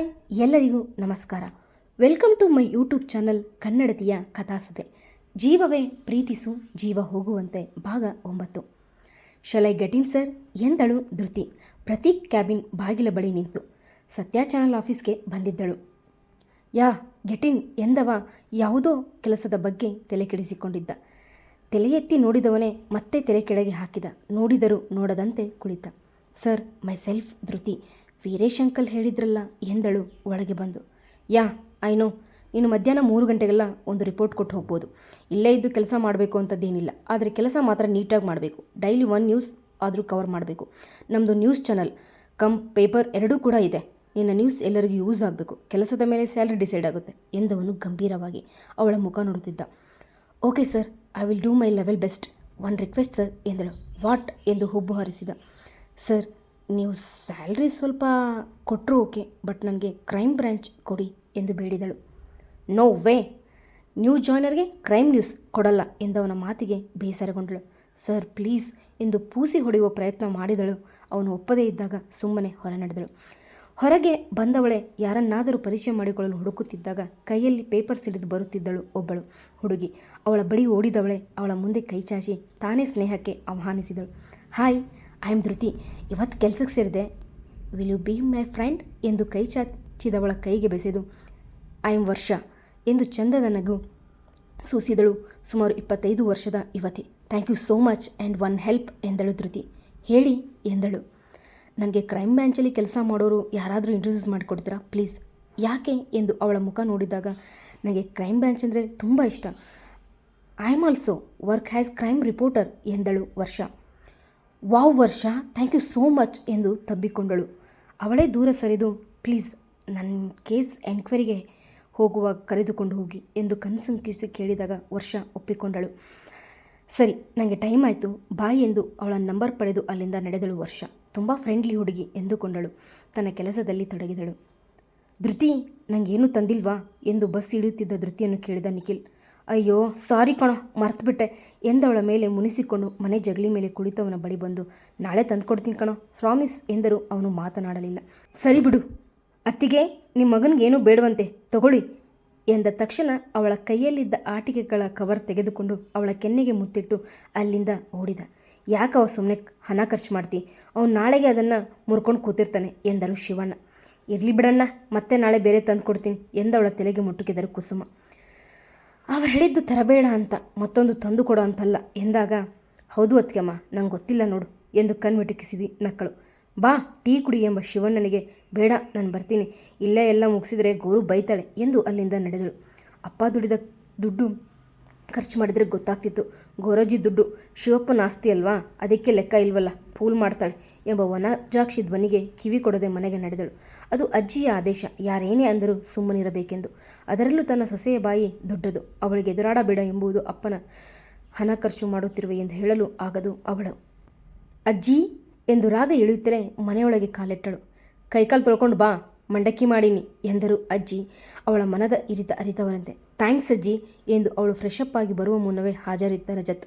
Hi ಎಲ್ಲರಿಗೂ ನಮಸ್ಕಾರ. Welcome to my YouTube channel ಕನ್ನಡತಿಯ ಕಥಾಸದೆ ಜೀವವೇ ಪ್ರೀತಿಸು, ಜೀವ ಹೋಗುವಂತೆ ಭಾಗ ಒಂಬತ್ತು. Shall I get in sir? ಎಂದಳು ಧೃತಿ. ಪ್ರತೀಕ್ ಕ್ಯಾಬಿನ್ ಬಾಗಿಲ ಬಳಿ ನಿಂತು. ಸತ್ಯ ಚಾನಲ್ ಆಫೀಸ್ಗೆ ಬಂದಿದ್ದಳು. ಯಾ ಗೆಟಿನ್ ಎಂದವ ಯಾವುದೋ ಕೆಲಸದ ಬಗ್ಗೆ ತಲೆ ಕೆಡಿಸಿಕೊಂಡಿದ್ದ. ತಲೆ ಎತ್ತಿ ನೋಡಿದವನೇ ಮತ್ತೆ ತಲೆ ಕೆಳಗೆ ಹಾಕಿದ. ನೋಡಿದರೂ ನೋಡದಂತೆ ಕುಳಿತ. Sir my self Dhriti. Veeresh uncle ಹೇಳಿದ್ರಲ್ಲ ಎಂದಳು ಒಳಗೆ ಬಂದು. ಯಾ, ಐ ನೋ, ನೀನು ಮಧ್ಯಾಹ್ನ ಮೂರು ಗಂಟೆಗೆಲ್ಲ ಒಂದು ರಿಪೋರ್ಟ್ ಕೊಟ್ಟು ಹೋಗ್ಬೋದು. ಇಲ್ಲೇ ಇದ್ದು ಕೆಲಸ ಮಾಡಬೇಕು ಅಂತದ್ದೇನಿಲ್ಲ. ಆದರೆ ಕೆಲಸ ಮಾತ್ರ ನೀಟಾಗಿ ಮಾಡಬೇಕು. ಡೈಲಿ ಒನ್ ನ್ಯೂಸ್ ಆದರೂ ಕವರ್ ಮಾಡಬೇಕು. ನಮ್ಮದು ನ್ಯೂಸ್ ಚಾನಲ್, ಕಮ್ ಪೇಪರ್ ಎರಡೂ ಕೂಡ ಇದೆ. ನಿನ್ನ ನ್ಯೂಸ್ ಎಲ್ಲರಿಗೂ ಯೂಸ್ ಆಗಬೇಕು. ಕೆಲಸದ ಮೇಲೆ ಸ್ಯಾಲ್ರಿ ಡಿಸೈಡ್ ಆಗುತ್ತೆ ಎಂದವನು ಗಂಭೀರವಾಗಿ ಅವಳ ಮುಖ ನೋಡುತ್ತಿದ್ದ. Okay sir, I will do my level best. One request sir, ಎಂದಳು. ವಾಟ್? ಎಂದು ಹುಬ್ಬು ಹಾರಿಸಿದ ಸರ್ ನೀವು ಸ್ಯಾಲ್ರಿ ಸ್ವಲ್ಪ ಕೊಟ್ಟರು ಓಕೆ, ಬಟ್ ನನಗೆ ಕ್ರೈಮ್ ಬ್ರ್ಯಾಂಚ್ ಕೊಡಿ ಎಂದು ಬೇಡಿದಳು. No way! ನ್ಯೂ ಜಾಯ್ನರ್ಗೆ ಕ್ರೈಮ್ ನ್ಯೂಸ್ ಕೊಡಲ್ಲ ಎಂದವನ ಮಾತಿಗೆ ಬೇಸರಗೊಂಡಳು. ಸರ್, ಪ್ಲೀಸ್ ಎಂದು ಪೂಸಿ ಹೊಡೆಯುವ ಪ್ರಯತ್ನ ಮಾಡಿದಳು. ಅವನು ಒಪ್ಪದೇ ಇದ್ದಾಗ ಸುಮ್ಮನೆ ಹೊರ ನಡೆದಳು ಹೊರಗೆ ಬಂದವಳೆ ಯಾರನ್ನಾದರೂ ಪರಿಚಯ ಮಾಡಿಕೊಳ್ಳಲು ಹುಡುಕುತ್ತಿದ್ದಾಗ ಕೈಯಲ್ಲಿ ಪೇಪರ್ ಸಿಡಿದು ಬರುತ್ತಿದ್ದಳು ಒಬ್ಬಳು ಹುಡುಗಿ. ಅವಳ ಬಳಿ ಓಡಿದವಳೆ ಅವಳ ಮುಂದೆ ಕೈ ಚಾಚಿ ತಾನೇ ಸ್ನೇಹಕ್ಕೆ ಆಹ್ವಾನಿಸಿದಳು. ಹಾಯ್ ಐ ಆಮ್ ಧೃತಿ ಇವತ್ತು ಕೆಲಸಕ್ಕೆ ಸೇರಿದೆ. Will you be my friend ಎಂದು ಕೈ ಚಾಚಿದವಳ ಕೈಗೆ ಬೆಸೆದು ಐ ಆಮ್ ವರ್ಷ ಎಂದು ಚಂದದ ನಗು ಸೂಸಿದಳು. ಸುಮಾರು ಇಪ್ಪತ್ತೈದು ವರ್ಷದ ಯುವತಿ. Thank you so much and one help ಎಂದಳು ಧೃತಿ. ಹೇಳಿ ಎಂದಳು. ನನಗೆ ಕ್ರೈಮ್ ಬ್ರ್ಯಾಂಚಲ್ಲಿ ಕೆಲಸ ಮಾಡೋರು ಯಾರಾದರೂ ಇಂಟ್ರೊಡ್ಯೂಸ್ ಮಾಡಿಕೊಡ್ತೀರಾ? ಪ್ಲೀಸ್ ಯಾಕೆ ಎಂದು ಅವಳ ಮುಖ ನೋಡಿದಾಗ ನನಗೆ ಕ್ರೈಮ್ ಬ್ಯಾಂಚ್ ಅಂದರೆ ತುಂಬ ಇಷ್ಟ. I am also work as crime reporter ಎಂದಳು ವರ್ಷ. ವಾವ್ ವರ್ಷ. ಥ್ಯಾಂಕ್ ಯು ಸೋ ಮಚ್ ಎಂದು ತಬ್ಬಿಕೊಂಡಳು. ಅವಳೇ ದೂರ ಸರಿದು ಪ್ಲೀಸ್ ನನ್ನ ಕೇಸ್ ಎಂಕ್ವೈರಿಗೆ ಹೋಗುವ ಕರೆದುಕೊಂಡು ಹೋಗಿ ಎಂದು ಕನಸಂಕಿಸಿ ಕೇಳಿದಾಗ ವರ್ಷ ಒಪ್ಪಿಕೊಂಡಳು. ಸರಿ ನನಗೆ ಟೈಮ್ ಆಯಿತು. ಬಾಯ್ ಎಂದು ಅವಳ ನಂಬರ್ ಪಡೆದು ಅಲ್ಲಿಂದ ನಡೆದಳು ವರ್ಷ. ತುಂಬ ಫ್ರೆಂಡ್ಲಿ ಹುಡುಗಿ ಎಂದುಕೊಂಡಳು. ತನ್ನ ಕೆಲಸದಲ್ಲಿ ತೊಡಗಿದಳು. ಧೃತಿ ನನಗೇನು ತಂದಿಲ್ವಾ? ಎಂದು ಬಸ್ ಇಳಿಯುತ್ತಿದ್ದ ಧೃತಿಯನ್ನು ಕೇಳಿದ ನಿಖಿಲ್. ಅಯ್ಯೋ, ಸಾರಿ ಕಣೋ, ಮರ್ತುಬಿಟ್ಟೆ, ಎಂದವಳ ಮೇಲೆ ಮುನಿಸಿಕೊಂಡು ಮನೆ ಜಗಲಿ ಮೇಲೆ ಕುಳಿತವನ ಬಳಿ ಬಂದು, ನಾಳೆ ತಂದುಕೊಡ್ತೀನಿ ಕಣೋ ಪ್ರಾಮಿಸ್ ಎಂದರು ಅವನು ಮಾತನಾಡಲಿಲ್ಲ. ಸರಿ ಬಿಡು, ಅತ್ತಿಗೆ ನಿಮ್ಮ ಮಗನಿಗೇನು ಬೇಡವಂತೆ, ತಗೊಳ್ಳಿ, ಎಂದ ತಕ್ಷಣ ಅವಳ ಕೈಯಲ್ಲಿದ್ದ ಆಟಿಕೆಗಳ ಕವರ್ ತೆಗೆದುಕೊಂಡು ಅವಳ ಕೆನ್ನೆಗೆ ಮುತ್ತಿಟ್ಟು ಅಲ್ಲಿಂದ ಓಡಿದ. ಯಾಕವ ಸುಮ್ಮನೆ ಹಣ ಖರ್ಚು ಮಾಡ್ತಿ? ಅವನು ನಾಳೆಗೆ ಅದನ್ನು ಮುರ್ಕೊಂಡು ಕೂತಿರ್ತಾನೆ ಎಂದರು ಶಿವಣ್ಣ. ಇರಲಿ ಬಿಡಣ್ಣ, ಮತ್ತೆ ನಾಳೆ ಬೇರೆ ತಂದು ಕೊಡ್ತೀನಿ ಎಂದವಳ ತಲೆಗೆ ಮುಟ್ಟುಕಿದರು ಕುಸುಮ. ಅವ್ರು ಹೇಳಿದ್ದು ತರಬೇಡ ಅಂತ, ಮತ್ತೊಂದು ತಂದು ಕೊಡೋ ಅಂತಲ್ಲ ಎಂದಾಗ, ಹೌದು ಅತ್ಕಮ್ಮ ನಂಗೆ ಗೊತ್ತಿಲ್ಲ ನೋಡು ಎಂದು ಕಣ್ಮಿಟುಕಿಸಿದಿ ನಕ್ಕಳು. ಬಾ, ಟೀ ಕುಡಿ ಎಂಬ ಶಿವಣ್ಣನಿಗೆ, ಬೇಡ, ನಾನು ಬರ್ತೀನಿ, ಇಲ್ಲೇ ಎಲ್ಲ ಮುಗಿಸಿದರೆ ಗೋರು ಬೈತಾಳೆ ಎಂದು ಅಲ್ಲಿಂದ ನಡೆದಳು. ಅಪ್ಪ ದುಡಿದ ದುಡ್ಡು ಖರ್ಚು ಮಾಡಿದರೆ ಗೊತ್ತಾಗ್ತಿತ್ತು. ಗೋರೋಜಿ ದುಡ್ಡು ಶಿವಪ್ಪನ ಆಸ್ತಿ ಅಲ್ವಾ? ಅದಕ್ಕೆ ಲೆಕ್ಕ ಇಲ್ವಲ್ಲ? ಫೂಲ್ ಮಾಡ್ತಾಳೆ ಎಂಬ ವನಜಾಕ್ಷಿ ಧ್ವನಿಗೆ ಕಿವಿ ಕೊಡದೆ ಮನೆಗೆ ನಡೆದಳು. ಅದು ಅಜ್ಜಿಯ ಆದೇಶ. ಯಾರೇನೇ ಅಂದರೂ ಸುಮ್ಮನಿರಬೇಕೆಂದು. ಅದರಲ್ಲೂ ತನ್ನ ಸೊಸೆಯ ಬಾಯಿ ದೊಡ್ಡದು. ಅವಳಿಗೆ ಎದುರಾಡಬೇಡ ಎಂಬುದು ಅಪ್ಪನ ಹಣ ಖರ್ಚು ಮಾಡುತ್ತಿರುವೆ ಎಂದು ಹೇಳಲು ಆಗದು ಅವಳು. ಅಜ್ಜಿ ಎಂದು ರಾಗ ಇಳಿಯುತ್ತಲೇ ಮನೆಯೊಳಗೆ ಕಾಲಿಟ್ಟಳು. ಕೈಕಾಲು ತೊಳ್ಕೊಂಡು ಬಾ, ಮಂಡಕ್ಕಿ ಮಾಡೀನಿ ಎಂದರು ಅಜ್ಜಿ. ಅವಳ ಮನದ ಇರಿತ ಅರಿತವರಂತೆ. ಥ್ಯಾಂಕ್ಸ್ ಅಜ್ಜಿ ಎಂದು ಅವಳು ಫ್ರೆಶ್ ಅಪ್ ಆಗಿ ಬರುವ ಮುನ್ನವೇ ಹಾಜರಿದ್ದ ರಜತ್.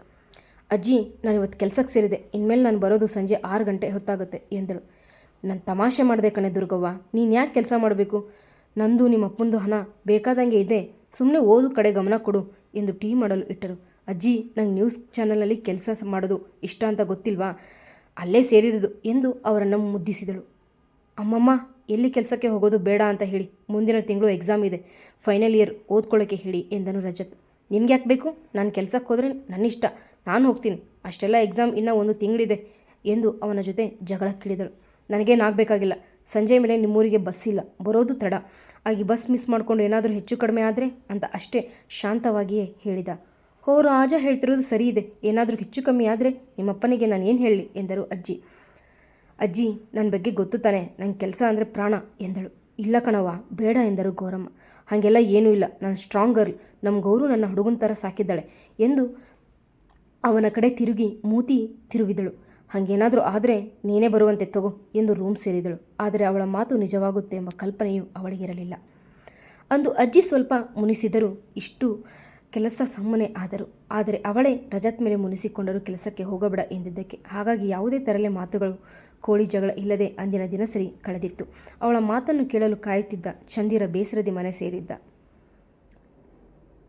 ಅಜ್ಜಿ ನಾನು ಇವತ್ತು ಕೆಲಸಕ್ಕೆ ಸೇರಿದೆ. ಇನ್ಮೇಲೆ ನಾನು ಬರೋದು ಸಂಜೆ ಆರು ಗಂಟೆ ಹೊತ್ತಾಗುತ್ತೆ ಎಂದಳು. ನಾನು ತಮಾಷೆ ಮಾಡಿದೆ ಕಣೆ ದುರ್ಗವ್ವ. ನೀನು ಯಾಕೆ ಕೆಲಸ ಮಾಡಬೇಕು? ನಂದು ನಿಮ್ಮ ಅಪ್ಪಂದು ಹಣ ಬೇಕಾದಂಗೆ ಇದೆ. ಸುಮ್ಮನೆ ಓದು ಕಡೆ ಗಮನ ಕೊಡು ಎಂದು ಟೀ ಮಾಡಲು ಇಟ್ಟರು. ಅಜ್ಜಿ, ನಂಗೆ ನ್ಯೂಸ್ ಚಾನಲಲ್ಲಿ ಕೆಲಸ ಮಾಡೋದು ಇಷ್ಟ ಅಂತ ಗೊತ್ತಿಲ್ವಾ? ಅಲ್ಲೇ ಸೇರಿರೋದು ಎಂದು ಅವರನ್ನು ಮುದ್ದಿಸಿದಳು. ಅಮ್ಮಮ್ಮ ಎಲ್ಲಿ ಕೆಲಸಕ್ಕೆ ಹೋಗೋದು ಬೇಡ ಅಂತ ಹೇಳಿ ಮುಂದಿನ ತಿಂಗಳು ಎಕ್ಸಾಮ್ ಇದೆ. ಫೈನಲ್ ಇಯರ್ ಓದ್ಕೊಳ್ಳೋಕ್ಕೆ ಹೇಳಿ ಎಂದನು ರಜತ್. ನಿಮ್ಗೆ ಯಾಕೆ ಬೇಕು? ನಾನು ಕೆಲಸಕ್ಕೆ ಹೋದರೆ ನನ್ನ ಇಷ್ಟ ನಾನು ಹೋಗ್ತೀನಿ. ಅಷ್ಟೆಲ್ಲ ಎಕ್ಸಾಮ್ ಇನ್ನೂ ಒಂದು ತಿಂಗಳಿದೆ ಎಂದು ಅವನ ಜೊತೆ ಜಗಳಕ್ಕಿಳಿದಳು ನನಗೇನಾಗಬೇಕಾಗಿಲ್ಲ. ಸಂಜೆ ಮೇಲೆ ನಿಮ್ಮೂರಿಗೆ ಬಸ್ ಇಲ್ಲ. ಬರೋದು ತಡ. ಆಗಿ ಬಸ್ ಮಿಸ್ ಮಾಡಿಕೊಂಡು ಏನಾದರೂ ಹೆಚ್ಚು ಕಡಿಮೆ ಆದರೆ ಅಂತ ಅಷ್ಟೇ ಶಾಂತವಾಗಿಯೇ ಹೇಳಿದ. ಹೋ, ರಾಜ ಹೇಳ್ತಿರೋದು ಸರಿ ಇದೆ. ಏನಾದರೂ ಹೆಚ್ಚು ಕಮ್ಮಿ ಆದರೆ ನಿಮ್ಮಪ್ಪನಿಗೆ ನಾನು ಏನು ಹೇಳಲಿ? ಎಂದರು ಅಜ್ಜಿ. ಅಜ್ಜಿ ನನ್ನ ಬಗ್ಗೆ ಗೊತ್ತು ತಾನೆ. ನನ್ನ ಕೆಲಸ ಅಂದರೆ ಪ್ರಾಣ ಎಂದಳು. ಇಲ್ಲ ಕಣವ ಬೇಡ ಎಂದರು ಗೌರಮ್ಮ. ಹಾಗೆಲ್ಲ ಏನೂ ಇಲ್ಲ. ನಾನು ಸ್ಟ್ರಾಂಗ್ ಗರ್ಲ್ ನಮ್ಮ ಗೌರು ನನ್ನ ಹುಡುಗನ ಥರ ಸಾಕಿದ್ದಾಳೆ ಎಂದು ಅವನ ಕಡೆ ತಿರುಗಿ ಮೂತಿ ತಿರುವಿದಳು ಹಾಗೇನಾದರೂ ಆದರೆ ನೀನೇ ಬರುವಂತೆ ತಗೋ ಎಂದು ರೂಮ್ ಸೇರಿದಳು. ಆದರೆ ಅವಳ ಮಾತು ನಿಜವಾಗುತ್ತೆ ಎಂಬ ಕಲ್ಪನೆಯು ಅವಳಿಗಿರಲಿಲ್ಲ. ಅಂದು ಅಜ್ಜಿ ಸ್ವಲ್ಪ ಮುನಿಸಿದರು ಇಷ್ಟು ಕೆಲಸ ಸುಮ್ಮನೆ ಆದರು. ಆದರೆ ಅವಳೇ ರಜತ್ ಮೇಲೆ ಮುನಿಸಿಕೊಂಡರೂ ಕೆಲಸಕ್ಕೆ ಹೋಗಬೇಡ ಎಂದಿದ್ದಕ್ಕೆ. ಹಾಗಾಗಿ ಯಾವುದೇ ತರಲೆ ಮಾತುಗಳು, ಕೋಳಿ ಜಗಳ ಇಲ್ಲದೆ ಅಂದಿನ ದಿನಸರಿ ಕಳೆದಿತ್ತು. ಅವಳ ಮಾತನ್ನು ಕೇಳಲು ಕಾಯುತ್ತಿದ್ದ ಚಂದಿರ ಬೇಸರದಿ ಮನೆ ಸೇರಿದ್ದ.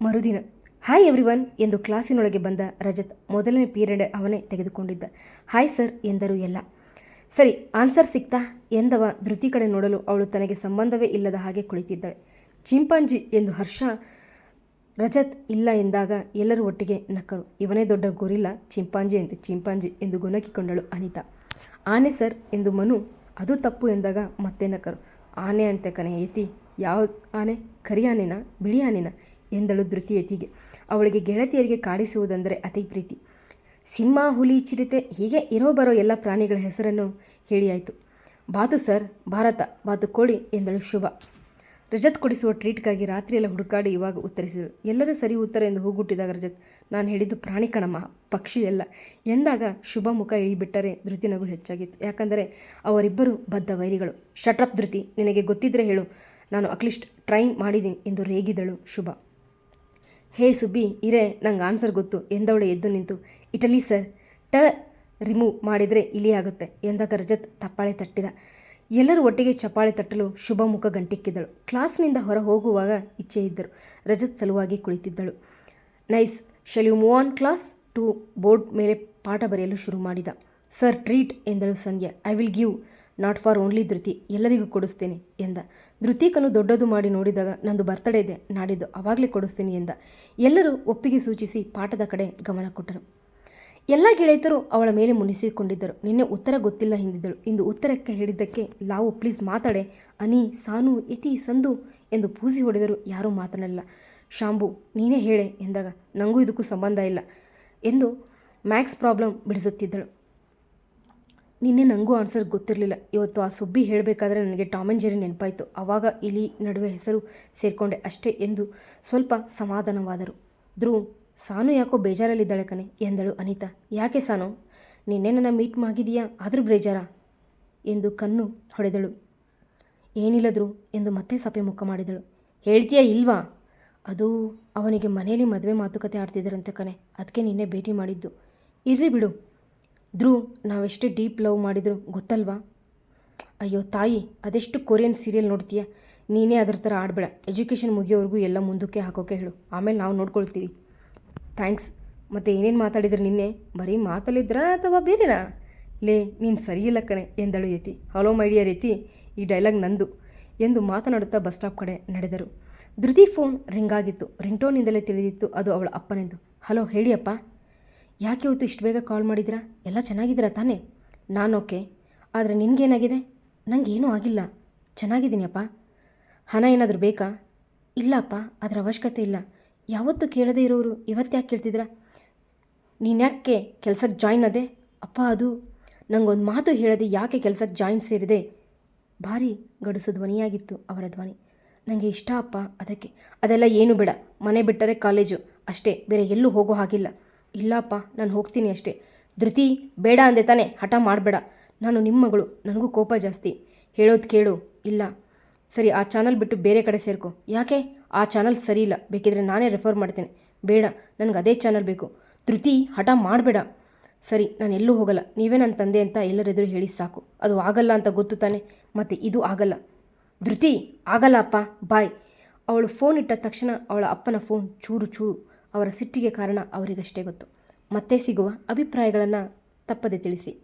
ಮರುದಿನ ಹಾಯ್ ಎವ್ರಿವನ್ ಎಂದು ಕ್ಲಾಸಿನೊಳಗೆ ಬಂದ ರಜತ್ ಮೊದಲನೇ ಪೀರಿಯಡ್ ಅವನೇ ತೆಗೆದುಕೊಂಡಿದ್ದ. ಹಾಯ್ ಸರ್ ಎಂದರು ಎಲ್ಲ. ಸರಿ, ಆನ್ಸರ್ ಸಿಕ್ತಾ? ಎಂದವ ಧೃತಿ ಕಡೆ ನೋಡಲು ಅವಳು ತನಗೆ ಸಂಬಂಧವೇ ಇಲ್ಲದ ಹಾಗೆ ಕುಳಿತಿದ್ದಾಳೆ. ಚಿಂಪಾಂಜಿ ಎಂದು ಹರ್ಷ ರಜತ್ ಇಲ್ಲ ಎಂದಾಗ ಎಲ್ಲರೂ ಒಟ್ಟಿಗೆ ನಕ್ಕರು. ಇವನೇ ದೊಡ್ಡ ಗೊರಿಲ್ಲ, ಚಿಂಪಾಂಜಿ ಎಂದು ಚಿಂಪಾಂಜಿ ಎಂದು ಗುಣಕಿಕೊಂಡಳು ಅನಿತಾ. ಆನೆ ಸರ್ ಎಂದು ಮನು, ಅದು ತಪ್ಪು ಎಂದಾಗ ಮತ್ತೆ ನಕ್ಕರು. ಆನೆ ಅಂತೆ ಕನೆ ಯತಿ, ಯಾವ ಆನೆ? ಕರಿ ಆನೆನಾ? ಬಿಳಿ ಆನೆನಾ? ಎಂದಳು ಧೃತಿ ಅವಳಿಗೆ ಗೆಳತಿಯರಿಗೆ ಕಾಡಿಸುವುದೆಂದರೆ ಅತಿ ಪ್ರೀತಿ. ಸಿಂಹ, ಹುಲಿ, ಚಿರತೆ, ಹೀಗೆ ಇರೋ ಬರೋ ಎಲ್ಲ ಪ್ರಾಣಿಗಳ ಹೆಸರನ್ನು ಹೇಳಿಯಾಯಿತು. ಬಾತು ಸರ್, ಭಾರತ, ಬಾತು ಕೋಳಿ ಎಂದಳು ಶುಭ. ರಜತ್ ಕೊಡಿಸುವ ಟ್ರೀಟ್ಗಾಗಿ ರಾತ್ರಿಯೆಲ್ಲ ಹುಡುಕಾಡಿ ಇವಾಗ ಉತ್ತರಿಸಿದರು. ಎಲ್ಲರೂ ಸರಿ ಉತ್ತರ ಎಂದು ಹೂಗುಟ್ಟಿದಾಗ ರಜತ್, ನಾನು ಹೇಳಿದ್ದು ಪ್ರಾಣಿ ಕಣಮ್ಮ, ಪಕ್ಷಿ ಎಲ್ಲ. ಎಂದಾಗ ಶುಭ ಮುಖ ಇಳಿಬಿಟ್ಟರೆ ಧೃತಿ ನಗು ಹೆಚ್ಚಾಗಿತ್ತು. ಯಾಕಂದರೆ ಅವರಿಬ್ಬರು ಬದ್ಧ ವೈರಿಗಳು. ಶಟ್ರಪ್ ಧೃತಿ, ನಿನಗೆ ಗೊತ್ತಿದ್ದರೆ ಹೇಳು. ನಾನು ಅಟ್ಲೀಸ್ಟ್ ಟ್ರೈ ಮಾಡಿದ್ದೀನಿ ಎಂದು ರೇಗಿದಳು ಶುಭ. ಹೇ ಸುಬ್ಬಿ, ಇರೇ, ನಂಗೆ ಆನ್ಸರ್ ಗೊತ್ತು. ಎಂದವಳು ಎದ್ದು ನಿಂತು, ಇಟಲಿ ಸರ್, ಟ ರಿಮೂವ್ ಮಾಡಿದರೆ ಇಲಿ ಆಗುತ್ತೆ ಎಂದಾಗ ರಜತ್ ತಪ್ಪಾಳೆ ತಟ್ಟಿದ. ಎಲ್ಲರೂ ಒಟ್ಟಿಗೆ ಚಪಾಳಿ ತಟ್ಟಲು ಶುಭ ಮುಖ ಗಂಟಿಕ್ಕಿದ್ದಳು. ಕ್ಲಾಸ್ನಿಂದ ಹೊರ ಹೋಗುವಾಗ ಇಚ್ಛೆ ಇದ್ದರು. ರಜತ್ ಸಲುವಾಗಿ ಕುಳಿತಿದ್ದಳು. Nice shall you move on class to board ಮೇಲೆ ಪಾಠ ಬರೆಯಲು ಶುರು ಮಾಡಿದ. ಸರ್ ಟ್ರೀಟ್ ಎಂದಳು Sandhya. I will give not for only Dhriti, ಎಲ್ಲರಿಗೂ ಕೊಡಿಸ್ತೇನೆ ಎಂದ. ಧೃತಿಕನು ದೊಡ್ಡದು ಮಾಡಿ ನೋಡಿದಾಗ ನಂದು ಬರ್ತಡೇ ಇದೆ, ನಾಡಿದ್ದು ಆವಾಗಲೇ ಕೊಡಿಸ್ತೀನಿ ಎಂದ. ಎಲ್ಲರೂ ಒಪ್ಪಿಗೆ ಸೂಚಿಸಿ ಪಾಠದ ಕಡೆ ಗಮನ ಕೊಟ್ಟರು. ಎಲ್ಲ ಗೆಳೆಯತರು ಅವಳ ಮೇಲೆ ಮುನಿಸಿಕೊಂಡಿದ್ದರು. ನಿನ್ನೆ ಉತ್ತರ ಗೊತ್ತಿಲ್ಲ ಹಿಂದಿದ್ದಳು ಇಂದು ಉತ್ತರಕ್ಕೆ ಹೇಳಿದ್ದಕ್ಕೆ, ಲಾವು, ಪ್ಲೀಸ್ ಮಾತಾಡೆ. ಅನಿ, ಸಾನು, ಇತಿ, ಸಂದು ಎಂದು ಪೂಜಿ ಹೊಡೆದರು ಯಾರೂ ಮಾತನಾಡಲಿಲ್ಲ ಶಾಂಬು, ನೀನೇ ಹೇಳೆ ಎಂದಾಗ ನನಗೂ ಇದಕ್ಕೂ ಸಂಬಂಧ ಇಲ್ಲ ಎಂದು ಮ್ಯಾಕ್ಸ್ ಪ್ರಾಬ್ಲಮ್ ಬಿಡಿಸುತ್ತಿದ್ದಳು. ನಿನ್ನೆ ನನಗೂ ಆನ್ಸರ್ ಗೊತ್ತಿರಲಿಲ್ಲ. ಇವತ್ತು ಆ ಸುಬ್ಬಿ ಹೇಳಬೇಕಾದ್ರೆ ನನಗೆ ಟಾಮ್ ಆ್ಯಂಡ್ ಜೆರಿ ನೆನಪಾಯಿತು. ಆವಾಗ ಇಲಿ ನಡುವೆ ಹೆಸರು ಸೇರಿಕೊಂಡೆ ಅಷ್ಟೇ ಎಂದು ಸ್ವಲ್ಪ ಸಮಾಧಾನವಾದರು. ಧ್ರುವ್ ಸಾನು ಯಾಕೋ ಬೇಜಾರಲ್ಲಿದ್ದಾಳೆ ಕಣೆ ಎಂದಳು ಅನಿತಾ. ಯಾಕೆ ಸಾನು? ನಿನ್ನೆ ನನ್ನ ಮೀಟ್ ಮಾಡಿದೀಯಾ ಆದರೂ ಬೇಜಾರ? ಎಂದು ಕಣ್ಣು ಹೊಡೆದಳು. ಏನಿಲ್ಲದ್ರು ಎಂದು ಮತ್ತೆ ಸಪೆ ಮುಖ ಮಾಡಿದಳು. ಹೇಳ್ತೀಯಾ ಇಲ್ವಾ? ಅದು ಅವನಿಗೆ ಮನೆಯಲ್ಲಿ ಮದುವೆ ಮಾತುಕತೆ ಆಡ್ತಿದ್ದರಂತೆ ಕಣೆ. ಅದಕ್ಕೆ ನಿನ್ನೆ ಭೇಟಿ ಮಾಡಿದ್ದು. ಇರ್ರಿ ಬಿಡು. ಧ್ರುವ್ ನಾವೆಷ್ಟೇ ಡೀಪ್ ಲವ್ ಮಾಡಿದ್ರು ಗೊತ್ತಲ್ವಾ? ಅಯ್ಯೋ ತಾಯಿ, ಅದೆಷ್ಟು ಕೊರಿಯನ್ ಸೀರಿಯಲ್ ನೋಡ್ತೀಯ? ನೀನೇ ಅದರ ಥರ ಆಡಬೇಡ. ಎಜುಕೇಷನ್ ಮುಗಿಯೋವರೆಗೂ ಎಲ್ಲ ಮುಂದಕ್ಕೆ ಹಾಕೋಕೆ ಹೇಳು. ಆಮೇಲೆ ನಾವು ನೋಡ್ಕೊಳ್ತೀವಿ. ಥ್ಯಾಂಕ್ಸ್. ಮತ್ತು ಏನೇನು ಮಾತಾಡಿದ್ರು ನಿನ್ನೆ? ಬರೀ ಮಾತಲ್ಲಿದ್ರಾ ಅಥವಾ ಬೇರೆನಾ? ಲೇ, ನೀನು ಸರಿಯಿಲ್ಲ ಕಣೆ, ಎಂದಳು ಯತಿ. ಹಲೋ ಮೈಡಿಯ ರೀತಿ ಈ ಡೈಲಾಗ್ ನಂದು, ಎಂದು ಮಾತನಾಡುತ್ತಾ ಬಸ್ ಸ್ಟಾಪ್ ಕಡೆ ನಡೆದರು. ಧೃತಿ ಫೋನ್ ರಿಂಗ್ ಆಗಿತ್ತು ರಿಂಗ್ಟೋನಿಂದಲೇ ತಿಳಿದಿತ್ತು ಅದು ಅವಳ ಅಪ್ಪನೆಂದು. ಹಲೋ ಹೇಳಿ ಅಪ್ಪ ಯಾಕೆ ಇವತ್ತು ಇಷ್ಟು ಬೇಗ ಕಾಲ್ ಮಾಡಿದ್ರಾ ಎಲ್ಲ ಚೆನ್ನಾಗಿದ್ದೀರಾ ತಾನೇ? ನಾನು ಓಕೆ. ಆದರೆ ನಿನಗೇನಾಗಿದೆ? ನನಗೇನೂ ಆಗಿಲ್ಲ. ಚೆನ್ನಾಗಿದ್ದೀನಿ ಅಪ್ಪ ಹಣ ಏನಾದರೂ ಬೇಕಾ? ಇಲ್ಲ ಅಪ್ಪ ಅದರ ಅವಶ್ಯಕತೆ ಇಲ್ಲ. ಯಾವತ್ತೂ ಕೇಳದೇ ಇರೋರು ಇವತ್ತ್ಯಾಕೆ ಕೇಳ್ತಿದ್ರಾ? ನೀನ್ಯಾಕೆ ಕೆಲಸಕ್ಕೆ ಜಾಯ್ನ್ ಅದೆ ಅಪ್ಪ ಅದು, ನಂಗೊಂದು ಮಾತು ಹೇಳದೆ ಯಾಕೆ ಕೆಲಸಕ್ಕೆ ಜಾಯಿನ್ ಸೇರಿದೆ? ಭಾರಿ ಗಡುಸು ಧ್ವನಿಯಾಗಿತ್ತು ಅವರ ಧ್ವನಿ. ನನಗೆ ಇಷ್ಟ ಅಪ್ಪ ಅದಕ್ಕೆ. ಅದೆಲ್ಲ ಏನು ಬೇಡ. ಮನೆ ಬಿಟ್ಟರೆ ಕಾಲೇಜು. ಅಷ್ಟೇ. ಬೇರೆ ಎಲ್ಲೂ ಹೋಗೋ ಹಾಗಿಲ್ಲ. ಇಲ್ಲಪ್ಪ ನಾನು ಹೋಗ್ತೀನಿ ಅಷ್ಟೇ. ಧೃತಿ, ಬೇಡ ಅಂದೆ ತಾನೇ. ಹಠ ಮಾಡಬೇಡ. ನಾನು ನಿಮ್ಮ ಮಗಳು. ನನಗೂ ಕೋಪ ಜಾಸ್ತಿ. ಹೇಳೋದು ಕೇಳು. ಇಲ್ಲ. ಸರಿ, ಆ ಚಾನಲ್ ಬಿಟ್ಟು ಬೇರೆ ಕಡೆ ಸೇರ್ಕೊ. ಯಾಕೆ? ಆ ಚಾನಲ್ ಸರಿ ಇಲ್ಲ. ಬೇಕಿದ್ರೆ ನಾನೇ ರೆಫರ್ ಮಾಡ್ತೇನೆ. ಬೇಡ, ನನಗೆ ಅದೇ ಚಾನಲ್ ಬೇಕು. ಧೃತಿ, ಹಠ ಮಾಡಬೇಡ. ಸರಿ, ನಾನು ಎಲ್ಲೂ ಹೋಗಲ್ಲ. ನೀವೇ ನನ್ನ ತಂದೆ ಅಂತ ಎಲ್ಲರೆದುರು ಹೇಳಿ ಸಾಕು. ಅದು ಆಗಲ್ಲ ಅಂತ ಗೊತ್ತು ತಾನೆ. ಮತ್ತು ಇದು ಆಗಲ್ಲ. ಧೃತಿ, ಆಗಲ್ಲ ಅಪ್ಪ. ಬಾಯ್. ಅವಳು ಫೋನ್ ಇಟ್ಟ ತಕ್ಷಣ ಅವಳ ಅಪ್ಪನ ಫೋನ್ ಚೂರು ಚೂರು. ಅವರ ಸಿಟ್ಟಿಗೆ ಕಾರಣ ಅವರಿಗಷ್ಟೇ ಗೊತ್ತು. ಮತ್ತೆ ಸಿಗುವ ಅಭಿಪ್ರಾಯಗಳನ್ನು ತಪ್ಪದೆ ತಿಳಿಸಿ.